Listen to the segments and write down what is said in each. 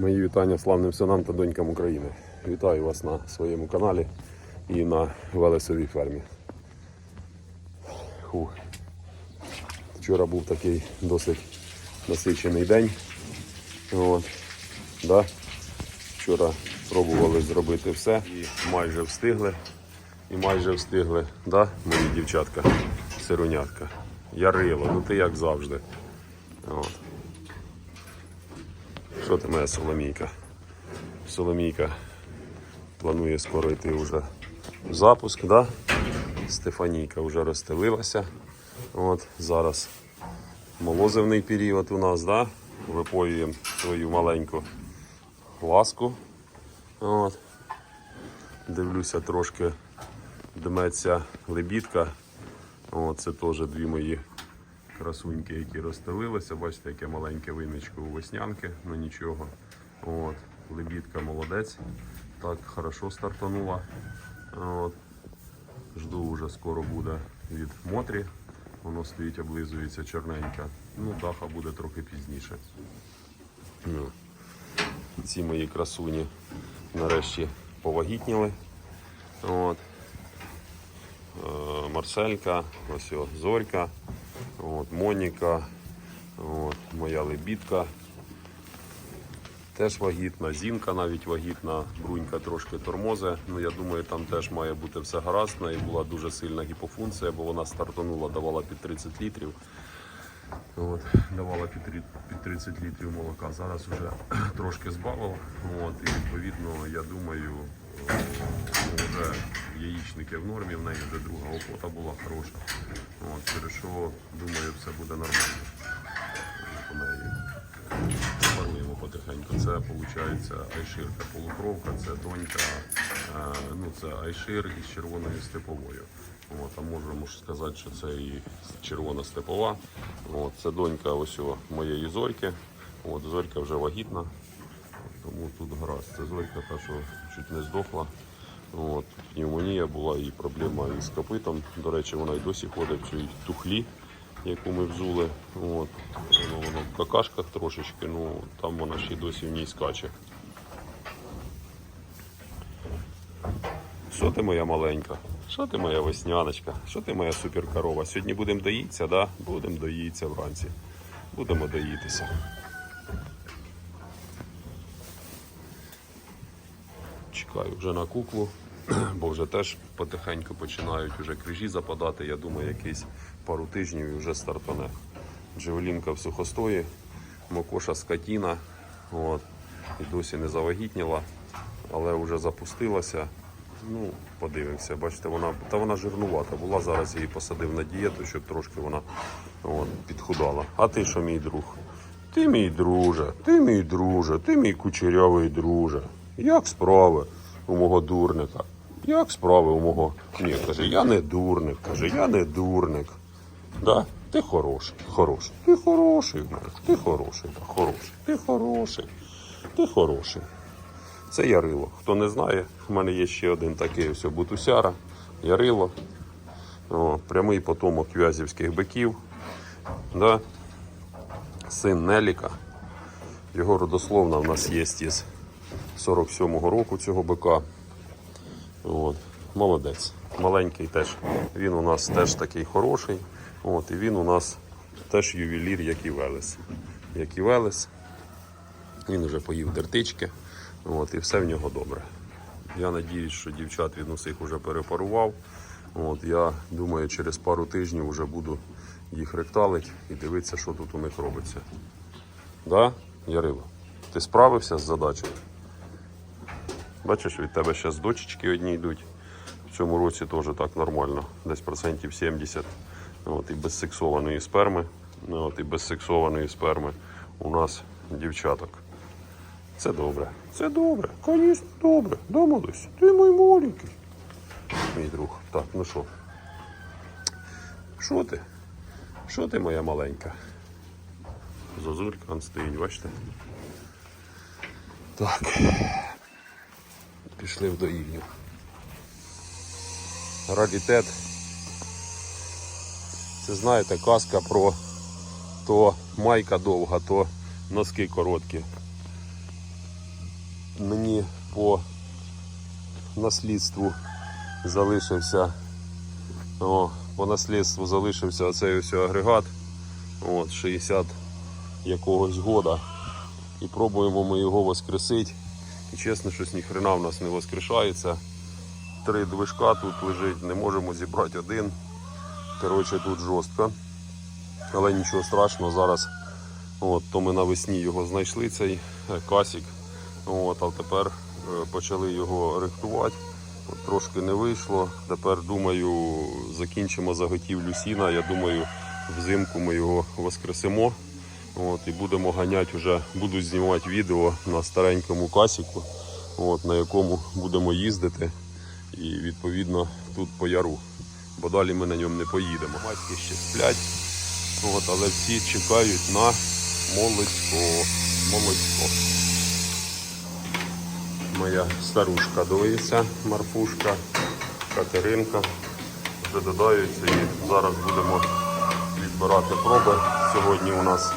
Мої вітання славним синам та донькам України. Вітаю вас на своєму каналі і на Велесовій фермі. Фу. Вчора був такий досить насичений день. От. Да? Вчора пробували зробити все і майже встигли. І майже встигли, да, мої дівчатка, сирунятка. Ярило, ну ти як завжди. От. Що ти моя Соломійка? Соломійка планує скоро йти вже в запуск, да? Стефанійка вже розстелилася. От, зараз молозивний період у нас, да? Випоюємо свою маленьку ласку. От. Дивлюся, трошки дметься лебідка. От, це теж дві мої красуньки, які розстелилися. Бачите, яке маленьке виничко у веснянки, ну нічого. От, лебідка молодець. Так, хорошо стартанула. От. Жду вже скоро буде від Мотрі. Воно стоїть, облизується чорненьке. Ну, даха буде трохи пізніше. Ну. Ці мої красуні нарешті повагітніли. От. Е, Марселька, ось о, Зорька, от, Моніка, от, моя лебідка. Теж вагітна, Зінка навіть вагітна, брунька трошки тормозе. Ну я думаю, там теж має бути все гаразд. Неї була дуже сильна гіпофункція, бо вона стартанула, давала під 30 літрів. От, давала під, під 30 літрів молока. Зараз вже трошки збавив. От, і відповідно, я думаю, вже яєчники в нормі, в неї вже друга охота була хороша. От, через що, думаю, все буде нормально. У неї паруємо потихеньку. Це виходить айширка полукровка, це донька, е, ну це айшир із червоною степовою. От, а можемо ж сказати, що це і червона степова. От, це донька ось моєї зорьки. От, зорька вже вагітна, тому тут гаразд. Це зорька та, що чуть не здохла. От, пневмонія була і проблема із копитом. До речі, вона й досі ходить в цій тухлі, яку ми взули. От, воно, воно в какашках трошечки, ну там вона ще й досі в ній скаче. Що ти моя маленька? Що ти моя весняночка? Що ти моя суперкорова? Сьогодні будемо доїтися, да? Будемо доїтися вранці. Будемо доїтися. Чекаю вже на куклу, бо вже теж потихеньку починають вже крижі западати. Я думаю, якийсь пару тижнів і вже стартане. Джевелінка в сухостої, Мокоша скотіна. От. І досі не завагітніла, але вже запустилася. Ну, подивимося. Бачите, вона та вона жирнувата була. Зараз її посадив на дієту, щоб трошки вона от, підхудала. А ти що, мій друг? Ти мій друже, ти мій друже, ти мій кучерявий друже. Як справи у мого дурника? Як справи у мого? Ні, каже, я не дурник, каже, я не дурник. Да? Ти хороший, хороший. Ти хороший, ти хороший, да, хороший, ти хороший, ти хороший. Це Ярило. Хто не знає, в мене є ще один такий ось бутусяра. Ярило. О, прямий потомок в'язівських биків. Да? Син Неліка. Його родословна в нас є із 47-го року цього бика. От. Молодець. Маленький теж. Він у нас теж такий хороший. От, і він у нас теж ювелір, як і Велес. Як і Велес. Він вже поїв дертички. От, і все в нього добре. Я надіюсь, що дівчат він усіх вже перепарував. От, я думаю, через пару тижнів вже буду їх ректалити і дивитися, що тут у них робиться. Да, Ярило? Ти справився з задачею? Бачиш, від тебе зараз дочечки одні йдуть. В цьому році теж так нормально, десь процентів 70. От, і без сексованої сперми. От, і без сексованої сперми у нас дівчаток. Це добре. Це добре. Звісно, добре. Домовились. Ти мій маленький. Мій друг. Так, ну що? Що ти? Що ти, моя маленька? Зозулька стоїть, бачите? Так. Пішли в доївню. Раритет. Це знаєте, казка про то майка довга, то носки короткі. мені по наслідству залишився. О, по наслідству залишився оцей ось агрегат. От, 60 якогось года. І пробуємо ми його воскресити. І чесно, щось ніхрена в нас не воскрешається. Три движка тут лежить, не можемо зібрати один. Коротше, тут жорстко. Але нічого страшного, зараз от, то ми навесні його знайшли, цей е, касік. От, а тепер е, почали його рихтувати. От, трошки не вийшло. Тепер думаю, закінчимо заготівлю сіна. Я думаю, взимку ми його воскресимо. От, і будемо ганяти вже, буду знімати відео на старенькому касіку, от, на якому будемо їздити. І відповідно тут по яру. Бо далі ми на ньому не поїдемо. Матьки ще сплять. От, але всі чекають на молочко. молочко. Моя старушка доїться, Марфушка, Катеринка. Вже додаються і зараз будемо відбирати проби. Сьогодні у нас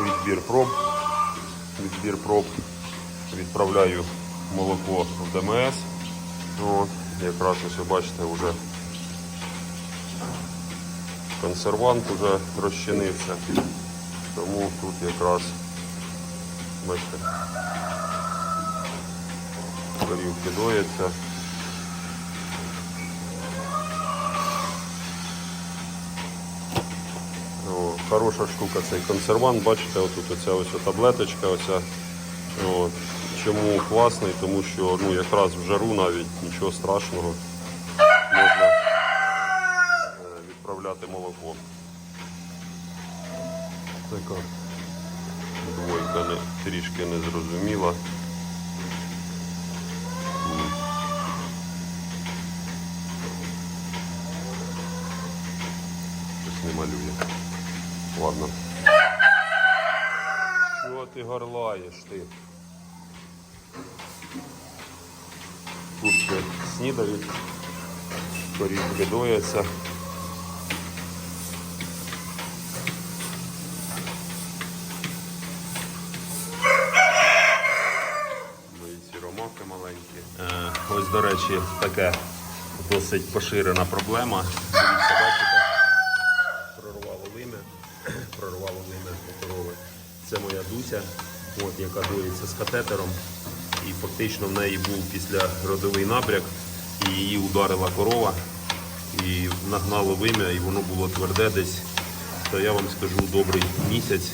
відбір проб. Відбір проб. Відправляю молоко в ДМС. От, якраз ось ви бачите, вже консервант вже розчинився. Тому тут якраз бачите, горівки дояться. О, хороша штука цей консервант, бачите, отут оця ось таблеточка. Оця. От. Чому класний? Тому що ну, якраз в жару навіть нічого страшного можна е, відправляти молоко. Така двойка не, трішки не зрозуміла. Щось не малює. Ладно. Що ти горлаєш ти? Курки снідають, корівки дояться. Ось, до речі, таке досить поширена проблема. Дивіться, бачите? Прорвало лиме. Прорвало лиме у корови. Це дуся, от, яка доїться з катетером. І фактично в неї був після родовий набряк, і її ударила корова, і нагнало вим'я, і воно було тверде десь. То я вам скажу добрий місяць.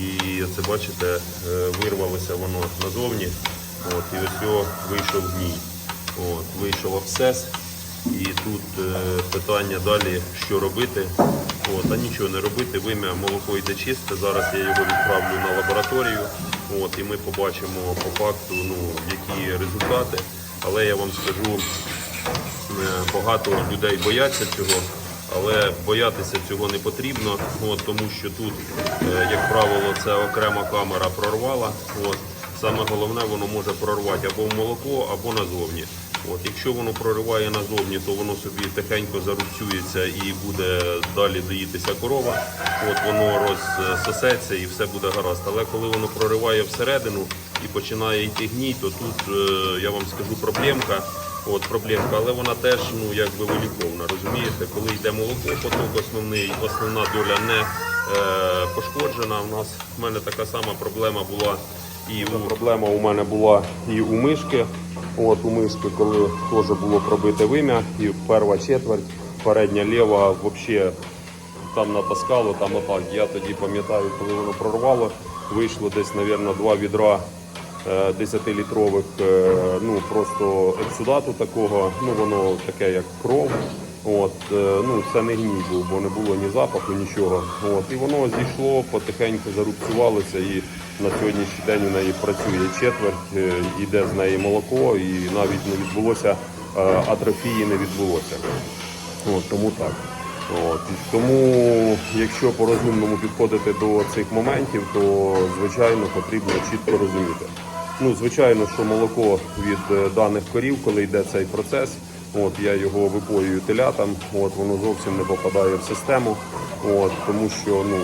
І це бачите, е, вирвалося воно назовні. От, і ось його вийшов гній. От, вийшов абсцес. І тут е, питання далі, що робити. От, а нічого не робити, вим'я молоко йде чисте. Зараз я його відправлю на лабораторію. От, і ми побачимо по факту, ну, які результати. Але я вам скажу, е, багато людей бояться цього, але боятися цього не потрібно, от, тому що тут, е, як правило, це окрема камера прорвала. От. Саме головне, воно може прорвати або в молоко, або назовні. От, якщо воно прориває назовні, то воно собі тихенько зарубцюється і буде далі доїтися корова. От воно розсосеться і все буде гаразд. Але коли воно прориває всередину і починає йти гній, то тут е, я вам скажу проблемка. От проблемка, але вона теж ну якби виліковна. Розумієте, коли йде молоко, поток основний, основна доля не е, пошкоджена. У нас в мене така сама проблема була. І у... проблема у мене була і у мишки. От у мишки, коли теж було пробите вим'я, і перша четверть, передня ліва взагалі там натаскало, там отак. Я тоді пам'ятаю, коли воно прорвало, вийшло десь, мабуть, два відра е, 10-літрових, е, ну просто ексудату такого, ну воно таке як кров. От, е, ну це не гній був, бо не було ні запаху, нічого. От, і воно зійшло, потихеньку зарубцювалося і на сьогоднішній день у неї працює четверть, е, йде з неї молоко і навіть не відбулося е, атрофії не відбулося. От, тому так. От. Тому, якщо по-розумному підходити до цих моментів, то звичайно потрібно чітко розуміти. Ну, звичайно, що молоко від е, даних корів, коли йде цей процес, от я його випоюю телятам, от воно зовсім не попадає в систему, от, тому що ну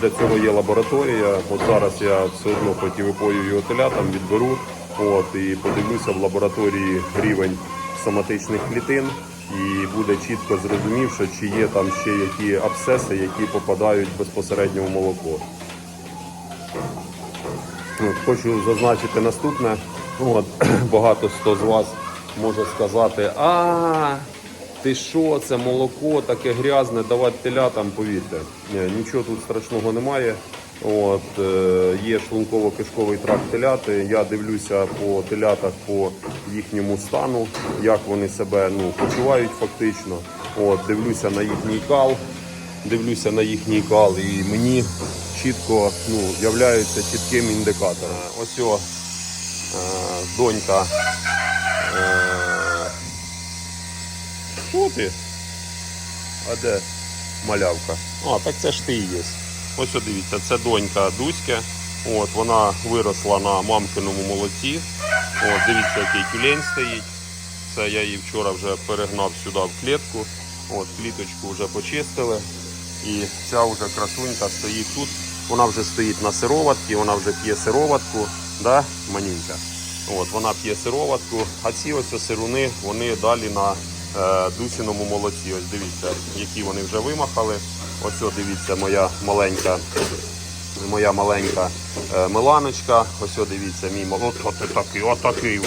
для цього є лабораторія. От зараз я все одно противопоюю телятам, відберу. От, і подивлюся в лабораторії рівень соматичних клітин. І буде чітко зрозумівши, чи є там ще які абсцеси, які попадають безпосередньо в молоко. Хочу зазначити наступне. От, багато хто з вас може сказати, а ти що, це молоко таке грязне, давати телятам, повірте. Ні, нічого тут страшного немає. От, е, є шлунково-кишковий тракт теляти. Я дивлюся по телятах по їхньому стану, як вони себе ну, почувають фактично. От, дивлюся на їхній кал дивлюся на їхній кал і мені чітко ну, являються чітким індикатором. Ось о, е, донька. Що ти? А де малявка? А, так це ж ти і є. Ось дивіться, це донька Дуська. От, вона виросла на мамкиному молоці. От, дивіться, який тюлень стоїть. Це я її вчора вже перегнав сюди в клітку. От, кліточку вже почистили. І ця вже красунька стоїть тут. Вона вже стоїть на сироватці, вона вже п'є сироватку, да, манюнька? От, вона п'є сироватку, а ці ось сируни, вони далі на е, дусіному молоці. Ось дивіться, які вони вже вимахали. Ось о, дивіться, моя маленька моя маленька е, Миланочка. Ось дивіться, мій мол- от, такий, отакий,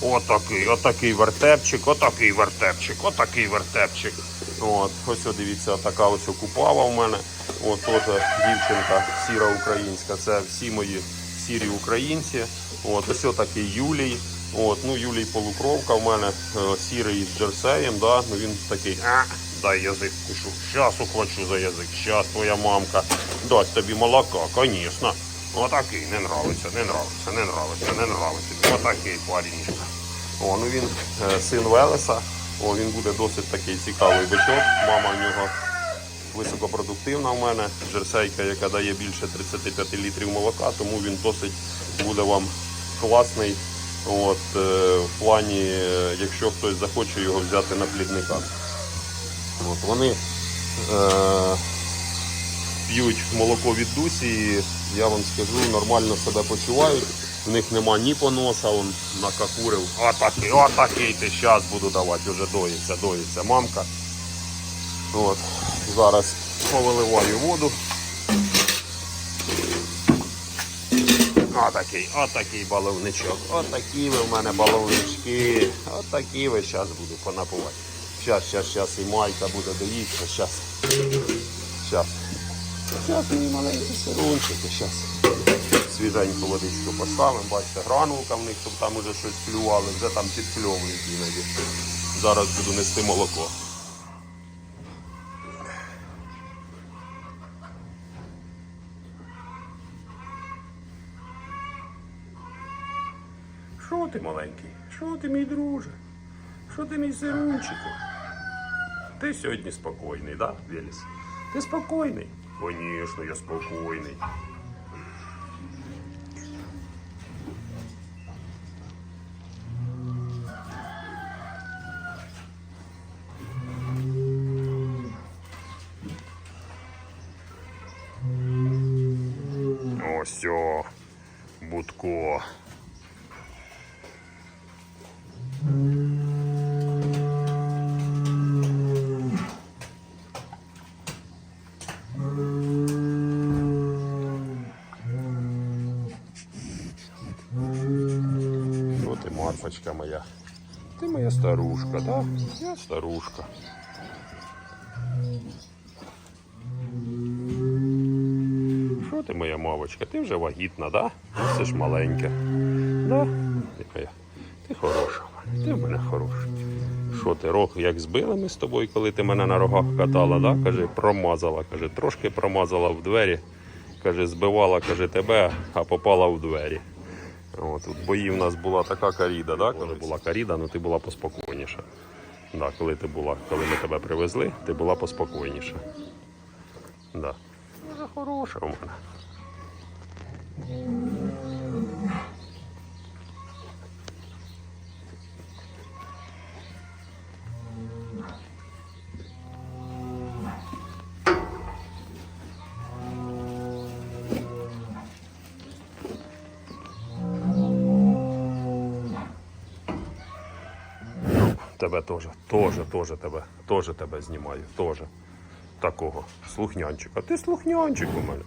отакий, отакий вертепчик, отакий вертепчик, отакий вертепчик. От, ось дивіться, така ось купава в мене. От теж дівчинка сіра українська. Це всі мої сірі українці. От, ось такий Юлій. От, ну, Юлій полукровка в мене е, сірий з джерсеєм, да? ну, він такий. А, дай язик кушу. Щас ухвачу за язик. Щас твоя мамка дасть тобі молока, звісно. Отакий, не нравиться, не нравиться, не нравиться, не нравиться. Отакий парінчик. О, ну він е, син Велеса. О, він буде досить такий цікавий бичок. Мама в нього високопродуктивна в мене. Жерсейка, яка дає більше 35 літрів молока, тому він досить буде вам класний. От, е, в плані, е, якщо хтось захоче його взяти на плідника. От, вони е, п'ють молоко від дусі, і я вам скажу, нормально себе почувають. В них нема ні поноса, он накакурив. Отакий, отакий ти зараз буду давати, вже доїться, доїться мамка. От, зараз повиливаю воду. Отакий, отакий баловничок. Отакі ви в мене баловнички. Отакі ви зараз буду понапувати. Щас, щас, щас і майка буде доїсти. Щас. Щас. Щас мої маленькі сирунчики, щас. Свіженьку водичку поставимо, бачите, гранулка в них, щоб там уже щось клювали, вже там підкльовують іноді. Зараз буду нести молоко. Що ти маленький? Що ти, мій друже? Що ти, мій сирунчику? Ти сьогодні спокійний, да, Веліс? Ти спокійний? Звісно, я спокійний. Ось Будко. Моя. Ти моя старушка, да? Я старушка. Що ти моя мавочка? Ти вже вагітна, да? Все ж маленька. Да? Ти моя. Ти хороша. Ти в мене хороша. Що ти рог як збили ми з тобою, коли ти мене на рогах катала, да? Каже, промазала. Каже, трошки промазала в двері. Каже, збивала, каже, тебе, а попала в двері. О, тут бої в нас була така каріда, да? коли була каріда, ну ти була поспокійніша. Да, коли ти була, коли ми тебе привезли, ти була поспокійніша. Да. Дуже хороша у мене. Тебе теж, теж, теж тебе, теж тебе знімаю, теж. Такого слухнянчика. Ти слухнянчик у мене.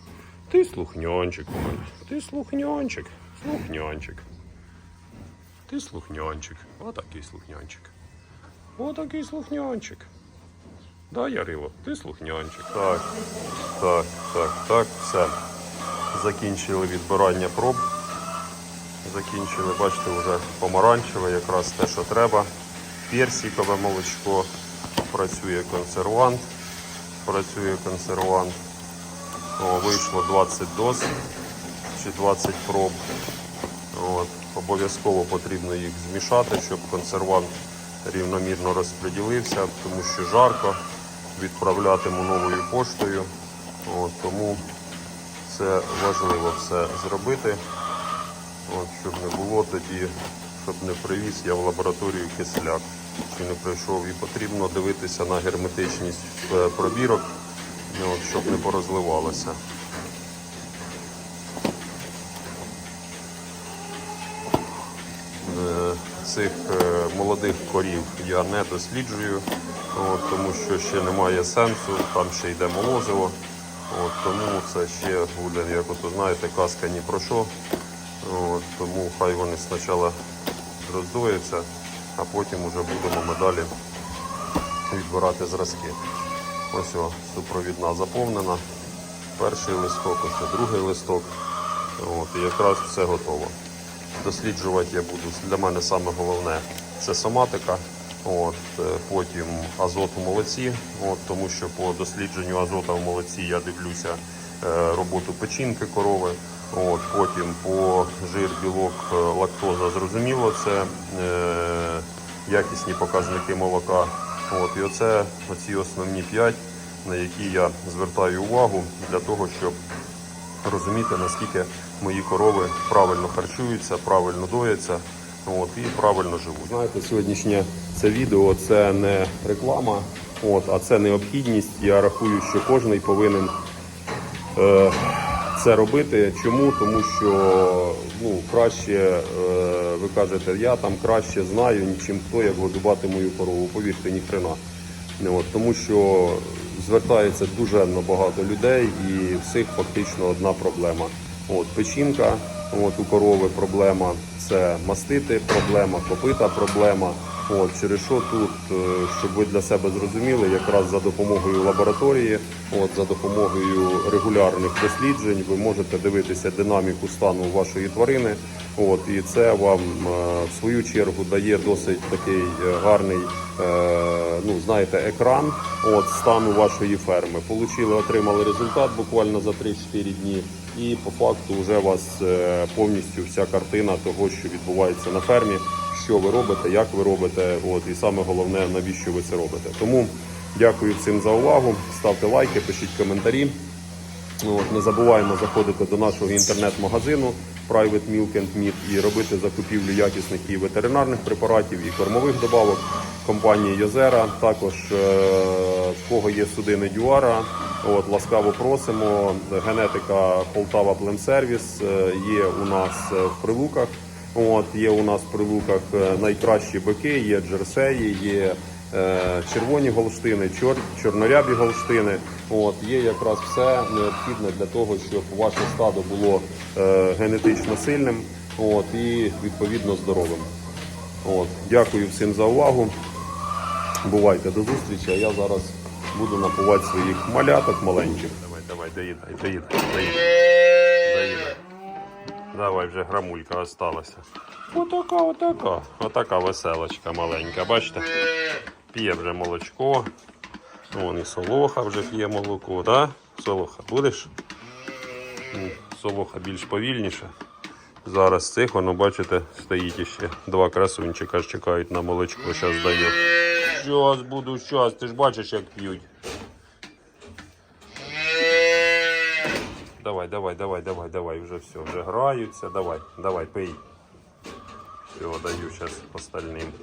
Ти слухнянчик у мене. Ти слухнянчик. Слухнянчик. Ти слухнянчик. Отакий слухнянчик. Отакий слухнянчик. Да, Яриво, ти слухнянчик. Так, так, так, так, все. Закінчили відбирання проб. Закінчили, бачите, вже помаранчеве, якраз те, що треба. Персикове молочко, працює консервант. Працює консервант. О, вийшло 20 доз чи 20 проб. Обов'язково потрібно їх змішати, щоб консервант рівномірно розподілився, тому що жарко відправлятиму новою поштою. От, тому це важливо все зробити. От, щоб не було тоді, щоб не привіз я в лабораторію кисляк, чи не прийшов. І потрібно дивитися на герметичність е, пробірок, ну, щоб не порозливалося. Е, Цих е, молодих корів я не досліджую, тому що ще немає сенсу, там ще йде молозиво. От, тому це ще буде, як от, знаєте, казка ні про що. От, тому хай вони спочатку роздояться, а потім вже будемо ми далі відбирати зразки. Ось о, супровідна заповнена. Перший листок, ось другий листок. От, і якраз все готово. Досліджувати я буду. Для мене саме головне це соматика. От, е, потім азот у молоці, от, тому що по дослідженню азота в молоці я дивлюся е, роботу печінки корови. От, потім по жир, білок, е, лактоза зрозуміло, це е, якісні показники молока. От, і оце оці основні п'ять, на які я звертаю увагу для того, щоб розуміти, наскільки мої корови правильно харчуються, правильно дояться от, і правильно живуть. Знаєте, сьогоднішнє це відео це не реклама, от, а це необхідність. Я рахую, що кожен повинен е, це робити. Чому? Тому що ну, краще, е, ви кажете, я там краще знаю, чим хто, як годувати мою корову. Повірте, ні хрена. Ну, От, тому що звертається дуже багато людей і всіх фактично одна проблема. От, печінка, от, у корови проблема, це мастити проблема, копита проблема. От, через що тут, е, щоб ви для себе зрозуміли, якраз за допомогою лабораторії, от, за допомогою регулярних досліджень, ви можете дивитися динаміку стану вашої тварини. От, і це вам е, в свою чергу дає досить такий е, гарний ну, знаєте, екран от, стану вашої ферми. Получили, отримали результат буквально за 3-4 дні. І по факту вже у вас повністю вся картина того, що відбувається на фермі, що ви робите, як ви робите, от, і саме головне, навіщо ви це робите. Тому дякую всім за увагу. Ставте лайки, пишіть коментарі. Ну, От, не забуваємо заходити до нашого інтернет-магазину Private Milk and Meat і робити закупівлю якісних і ветеринарних препаратів, і кормових добавок компанії Йозера. Також е, в кого є судини Дюара, от, ласкаво просимо. Генетика Полтава Племсервіс е, є у нас е, в прилуках. От, є у нас в прилуках е, найкращі бики, є джерсеї, є е, червоні голштини, чор, чорнорябі голштини. От, є якраз все необхідне для того, щоб ваше стадо було е, генетично сильним от, і відповідно здоровим. От, дякую всім за увагу. Бувайте до зустрічі, а я зараз буду напувати своїх маляток маленьких. Давай, давай, доїдай, доїдай, доїдай. Давай вже грамулька осталася. Отака, отака. Отака веселочка маленька, бачите? П'є вже молочко. Вон і солоха вже п'є молоко, да? Солоха, будеш? Солоха більш повільніше. Зараз цих, воно, бачите, стоїть іще. Два красунчика чекають на молочко, зараз даю. Щас буду, щас, ти ж бачиш, як п'ють. Давай, давай, давай, давай, давай, вже все, вже граються. Давай, давай, пий. Все, даю зараз остальним.